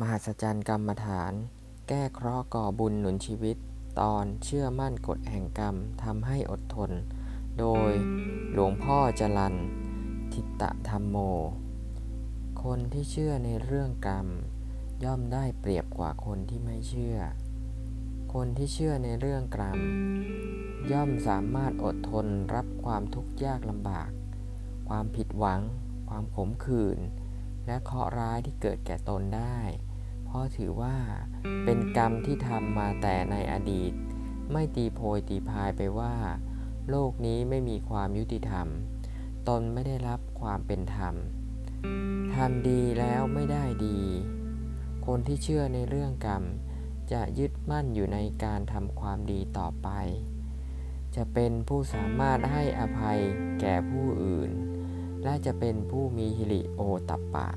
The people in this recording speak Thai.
มหัศจรรย์กรรมฐาน แก้เคราะห์ก่อบุญหนุนชีวิต ตอนเชื่อมั่นกฎแห่งกรรมทำให้อดทน โดยหลวงพ่อจรันทิตะธรรมโม คนที่เชื่อในเรื่องกรรม ย่อมได้เปรียบกว่าคนที่ไม่เชื่อ คนที่เชื่อในเรื่องกรรม ย่อมสามารถอดทนรับความทุกข์ยากลำบาก ความผิดหวัง ความขมขื่น และเคราะห์ร้ายที่เกิดแก่ตนได้ เพราะถือว่าเป็นกรรมที่ทำมาแต่ในอดีต ไม่ตีโพยตีพายไปว่า โลกนี้ไม่มีความยุติธรรม ตนไม่ได้รับความเป็นธรรมทำดีแล้วไม่ได้ดี คนที่เชื่อในเรื่องกรรม จะยึดมั่นอยู่ในการทำความดีต่อไป จะเป็นผู้สามารถให้อภัยแก่ผู้อื่น และจะเป็นผู้มีฮิริโอตัปปะ